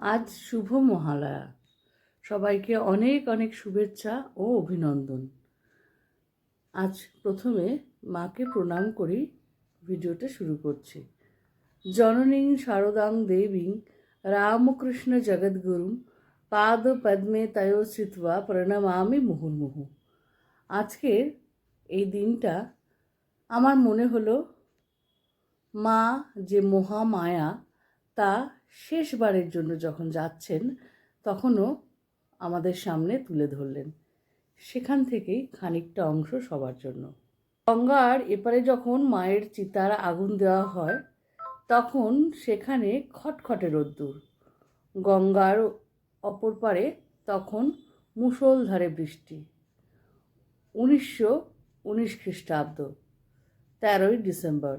আজ শুভ মহালয়া। সবাইকে অনেক অনেক শুভেচ্ছা ও অভিনন্দন। আজ প্রথমে মাকে প্রণাম করি, ভিডিওটা শুরু করছি। জননীং শারদাং দেবীং রামকৃষ্ণ জগদ্গুরুম পাদ পদ্মে তয় স্থিত্বা প্রণমামি মুহুর্মুহু। আজকের এই দিনটা আমার মনে হলো, মা যে মহামায়া, তা শেষবারের জন্য যখন যাচ্ছেন, তখনও আমাদের সামনে তুলে ধরলেন। সেখান থেকেই খানিকটা অংশ সবার জন্য। গঙ্গার এপারে যখন মায়ের চিতার আগুন দেওয়া হয়, তখন সেখানে খটখটে রোদ্দুর। গঙ্গার অপর পারে তখন মুষলধারে বৃষ্টি। উনিশশো উনিশ খ্রিস্টাব্দ, তেরোই ডিসেম্বর।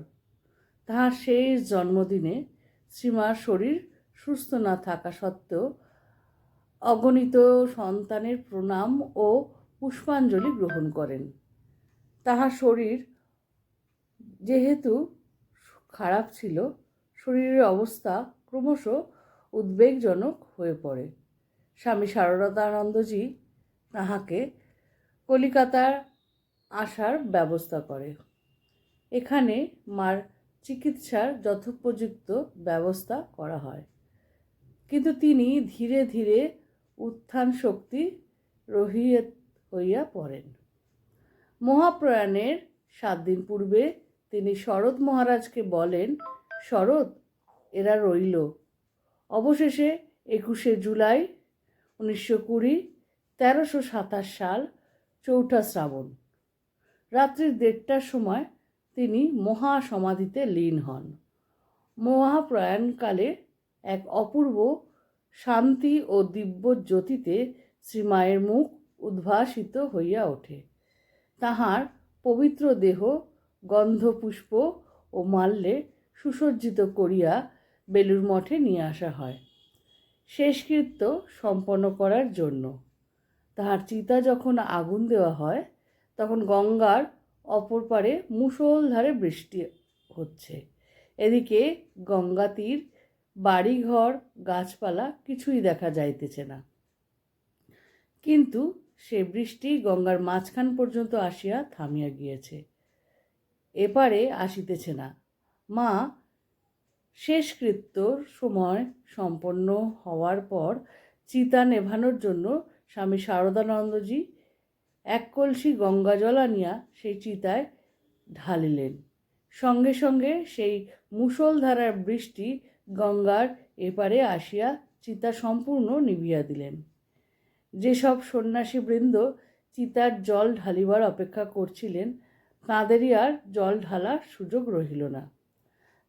তাহার শেষ জন্মদিনে শ্রীমার শরীর সুস্থ না থাকা সত্ত্বেও অগণিত সন্তানের প্রণাম ও পুষ্পাঞ্জলি গ্রহণ করেন। তাহার শরীর যেহেতু খারাপ ছিল, শরীরের অবস্থা ক্রমশ উদ্বেগজনক হয়ে পড়ে। স্বামী শারদানন্দজি তাহাকে কলিকাতার আসার ব্যবস্থা করে। এখানে মার চিকিৎসার যথোপযুক্ত ব্যবস্থা করা হয়। কিন্তু তিনি ধীরে ধীরে উত্থান শক্তি রহিয়ে হইয়া পড়েন। মহাপ্রয়াণের সাত দিন পূর্বে তিনি শরৎ মহারাজকে বলেন, শরৎ, এরা রইল। অবশেষে একুশে জুলাই উনিশশো কুড়ি, তেরোশো সাতাশ সাল চৌঠা শ্রাবণ। রাত্রির দেড়টার সময় তিনি মহাসমাধিতে লীন হন। মহাপ্রয়াণকালে এক অপূর্ব শান্তি ও দিব্য জ্যোতিতে শ্রীমায়ের মুখ উদ্ভাসিত হইয়া ওঠে। তাহার পবিত্র দেহ, গন্ধপুষ্প ও মাল্যে সুসজ্জিত করিয়া বেলুর মঠে নিয়ে আসা হয়। শেষকৃত্য সম্পন্ন করার জন্য। তাহার চিতা যখন আগুন দেওয়া হয়, তখন গঙ্গার অপর পারে মুষলধারে বৃষ্টি হচ্ছে। এদিকে গঙ্গা তীর, বাড়িঘর, গাছপালা কিছুই দেখা যাইতেছে না। কিন্তু সে বৃষ্টি গঙ্গার মাঝখান পর্যন্ত আসিয়া থামিয়া গিয়েছে। এপারে আসিতেছে না। মা শেষকৃত্যর সময় সম্পন্ন হওয়ার পর চিতা নেভানোর জন্য স্বামী শারদানন্দজি এক কলসি গঙ্গা জল আনিয়া সেই চিতায় ঢালিলেন। সঙ্গে সঙ্গে সেই মুষলধারার বৃষ্টি গঙ্গার এপারে আসিয়া চিতা সম্পূর্ণ নিবিয়া দিলেন। যেসব সন্ন্যাসী বৃন্দ চিতার জল ঢালিবার অপেক্ষা করছিলেন, তাঁদেরই আর জল ঢালার সুযোগ রহিল না।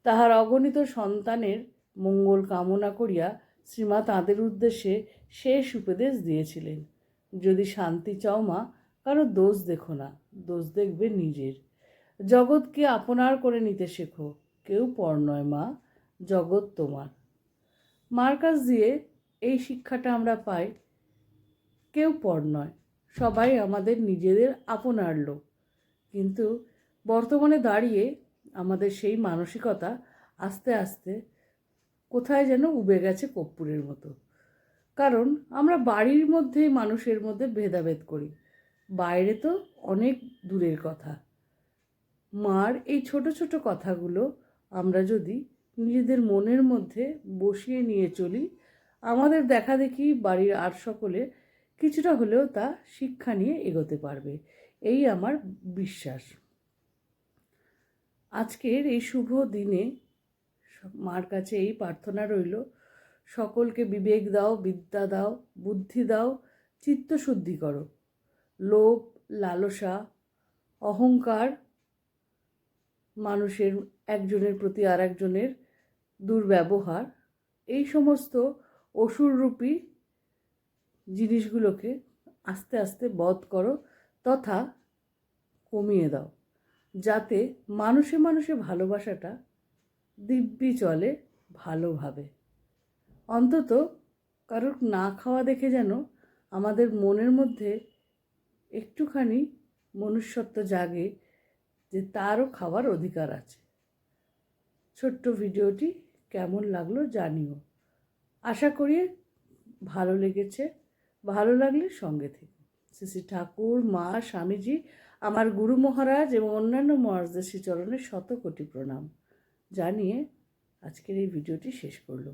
তাহার অগণিত সন্তানের মঙ্গল কামনা করিয়া শ্রীমা তাঁদের উদ্দেশ্যে শেষ উপদেশ দিয়েছিলেন। যদি শান্তি চাও মা কারও দোষ দেখো না, দোষ দেখবে নিজের। জগৎকে আপনার করে নিতে শেখো, কেউ পর নয় মা, জগৎ তোমার। মার কাছ দিয়ে এই শিক্ষাটা আমরা পাই, কেউ পর নয়, সবাই আমাদের নিজেদের আপনার লোক। কিন্তু বর্তমানে দাঁড়িয়ে আমাদের সেই মানসিকতা আস্তে আস্তে কোথায় যেন উবে গেছে কর্পূরের মতো। কারণ আমরা বাড়ির মধ্যেই মানুষের মধ্যে ভেদাভেদ করি। বাইরে তো অনেক দূরের কথা। মার এই ছোট ছোট কথাগুলো আমরা যদি নিজেদের মনের মধ্যে বসিয়ে নিয়ে চলি, আমাদের দেখা দেখি বাড়ির আর সকলে কিছুটা হলেও তা শিক্ষা নিয়ে এগোতে পারবে। এই আমার বিশ্বাস। আজকের এই শুভ দিনে মার কাছে এই প্রার্থনা রইল, সকলকে বিবেক দাও, বিদ্যা দাও, বুদ্ধি দাও, চিত্তশুদ্ধি করো। লোভ, লালসা, অহংকার মানুষের একজনের প্রতি আর একজনের দুর্ব্যবহার, এই সমস্ত অসুররূপী জিনিসগুলোকে আস্তে আস্তে বধ করো তথা কমিয়ে দাও, যাতে মানুষে মানুষে ভালোবাসাটা দিব্যি চলে ভালোভাবে। অন্তত কারোর না খাওয়া দেখে যেন আমাদের মনের মধ্যে একটুখানি মনুষ্যত্ব জাগে যে তারও খাওয়ার অধিকার আছে। ছোট্ট ভিডিওটি কেমন লাগল জানিও। আশা করি ভালো লেগেছে। ভালো লাগলে সঙ্গে থেকে। শ্রী শ্রী ঠাকুর, মা, স্বামীজি, আমার গুরু মহারাজ এবং অন্যান্য মহারাজদের শ্রীচরণের শত কোটি প্রণাম। জানিয়ে আজকের এই ভিডিওটি শেষ করল।